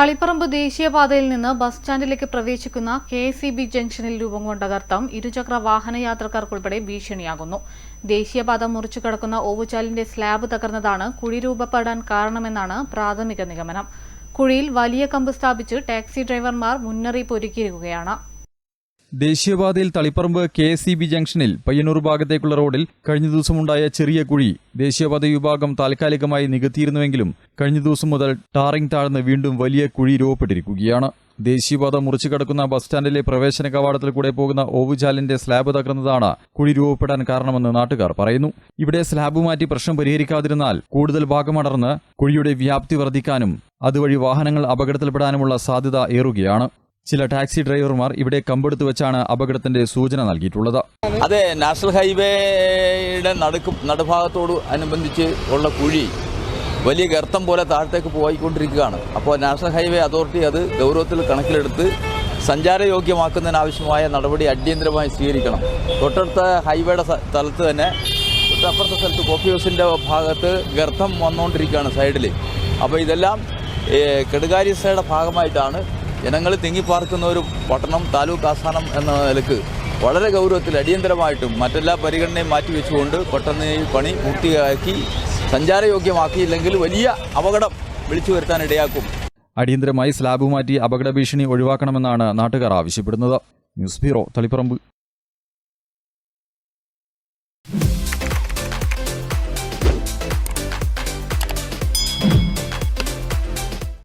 തളിപ്പറമ്പ് ദേശീയപാതയിൽ നിന്ന് ബസ് സ്റ്റാൻഡിലേക്ക് പ്രവേശിക്കുന്ന കെ സി ബി ജംഗ്ഷനിൽ രൂപം കൊണ്ട ഗർത്തം ഇരുചക്ര വാഹന യാത്രക്കാർക്കുൾപ്പെടെ ഭീഷണിയാകുന്നു. ദേശീയപാത മുറിച്ചു കടക്കുന്ന ഓവുചാലിന്റെ സ്ലാബ് തകർന്നതാണ് കുഴി രൂപപ്പെടാൻ കാരണമെന്നാണ് പ്രാഥമിക നിഗമനം. കുഴിയിൽ വലിയ കമ്പ് സ്ഥാപിച്ച് ടാക്സി ഡ്രൈവർമാർ മുന്നറിയിപ്പ് ഒരുക്കിയിരിക്കുകയാണ്. ദേശീയപാതയിൽ തളിപ്പറമ്പ് കെ സി ബി ജംഗ്ഷനിൽ പയ്യന്നൂർ ഭാഗത്തേക്കുള്ള റോഡിൽ കഴിഞ്ഞ ദിവസമുണ്ടായ ചെറിയ കുഴി ദേശീയപാത വിഭാഗം താൽക്കാലികമായി നികത്തിയിരുന്നുവെങ്കിലും കഴിഞ്ഞ ദിവസം മുതൽ ടാറിംഗ് താഴ്ന്ന് വീണ്ടും വലിയ കുഴി രൂപപ്പെട്ടിരിക്കുകയാണ്. ദേശീയപാത മുറിച്ചു കടക്കുന്ന ബസ് സ്റ്റാൻഡിലെ പ്രവേശന കവാടത്തിൽ കൂടെ പോകുന്ന ഓവുചാലിന്റെ സ്ലാബ് തകർന്നതാണ് കുഴി രൂപപ്പെടാൻ കാരണമെന്ന് നാട്ടുകാർ പറയുന്നു. ഇവിടെ സ്ലാബ് മാറ്റി പ്രശ്നം പരിഹരിക്കാതിരുന്നാൽ കൂടുതൽ ഭാഗമടർന്ന് കുഴിയുടെ വ്യാപ്തി വർദ്ധിക്കാനും അതുവഴി വാഹനങ്ങൾ അപകടത്തിൽപ്പെടാനുമുള്ള സാധ്യത ഏറുകയാണ്. ചില ടാക്സി ഡ്രൈവർമാർ ഇവിടെ കമ്പെടുത്ത് വെച്ചാണ് അപകടത്തിന്റെ സൂചന നൽകിയിട്ടുള്ളത്. അതെ നാഷണൽ ഹൈവേയുടെ നടുക്ക് നടുഭാഗത്തോട് അനുബന്ധിച്ച് ഉള്ള കുഴി വലിയ ഗർത്തം പോലെ താഴത്തേക്ക് പോയിക്കൊണ്ടിരിക്കുകയാണ്. അപ്പോൾ നാഷണൽ ഹൈവേ അതോറിറ്റി അത് ഗൗരവത്തിൽ കണക്കിലെടുത്ത് സഞ്ചാരയോഗ്യമാക്കുന്നതിനാവശ്യമായ നടപടി അടിയന്തരമായി സ്വീകരിക്കണം. തൊട്ടടുത്ത ഹൈവേയുടെ സ്ഥ- സ്ഥലത്ത് തന്നെ തൊട്ടപ്പുറത്തെ സ്ഥലത്ത് കോഫി ഹൗസിന്റെ ഭാഗത്ത് ഗർത്തം വന്നുകൊണ്ടിരിക്കുകയാണ് സൈഡിൽ അപ്പോൾ ഇതെല്ലാം കെടുകാര്യസ്ഥയുടെ ഭാഗമായിട്ടാണ് ജനങ്ങൾ തിങ്ങിപ്പാർക്കുന്ന ഒരു പട്ടണം താലൂക്ക് ആസ്ഥാനം എന്ന നിലയ്ക്ക് വളരെ ഗൗരവത്തിൽ അടിയന്തരമായിട്ടും മറ്റെല്ലാ പരിഗണനയും മാറ്റിവെച്ചുകൊണ്ട് പെട്ടെന്ന് ഈ പണി പൂർത്തിയാക്കി സഞ്ചാരയോഗ്യമാക്കിയില്ലെങ്കിൽ വലിയ അപകടം വിളിച്ചു വരുത്താൻ ഇടയാക്കും. അടിയന്തരമായി സ്ലാബ് മാറ്റി അപകട ഭീഷണി ഒഴിവാക്കണമെന്നാണ് നാട്ടുകാർ ആവശ്യപ്പെടുന്നത്. News bureau Taliparamba.